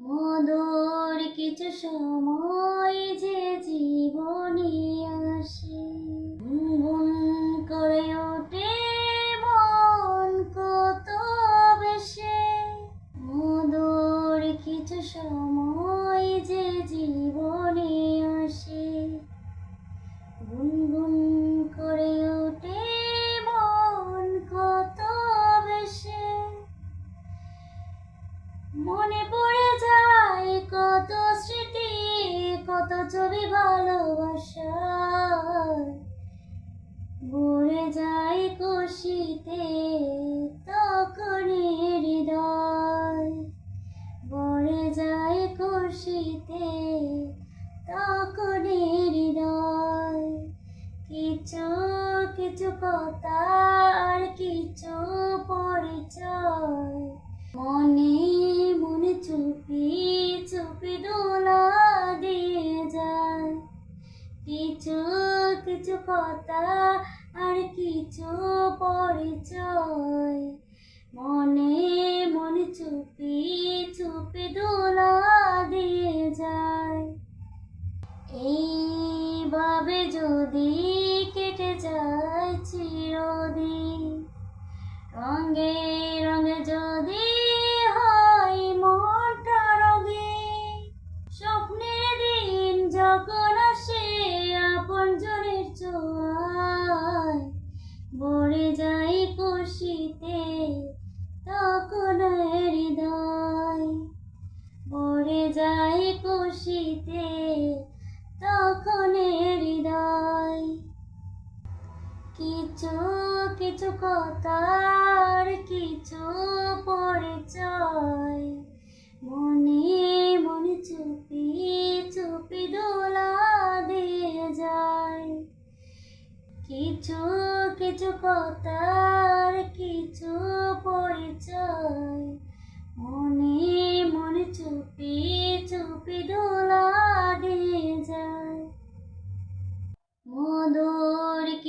মধুর কিছু সময় যে জীবনে ছবি ভালোবাসা। ভরে যায় খুশিতে তখন হৃদয়। ভরে যায় খুশিতে তখন হৃদয়। কিছু কিছু কথা, আর কিছু পরিচয়। মনে মনে চুপি চুপি দোলা কিছু কিছু কথা আর কিছু পরিচয়। মনে মনে চুপি চুপি দোলা দিয়ে যায়। এইভাবে যদি কেটে যায় চিরদিন। কিছু কিছু কথার কিছু পরিচয়। মনে মনে চুপি চুপি দোলা দিয়ে যায়। কিছু কিছু কথার কিছু পরিচয়।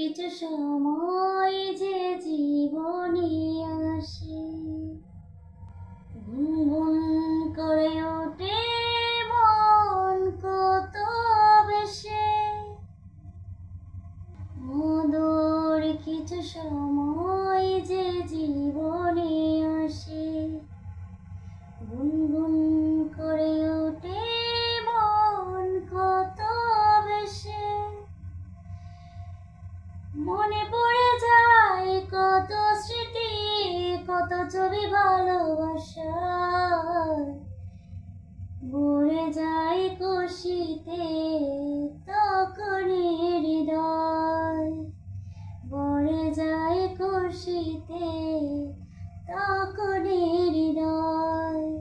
কিছু সময় যে জীবনে মনে পড়ে যায় কত স্মৃতি, কত ছবি ভালোবাসা। ভরে যায় খুশিতে তখন হৃদয়। ভরে যায় খুশিতে তখন হৃদয়।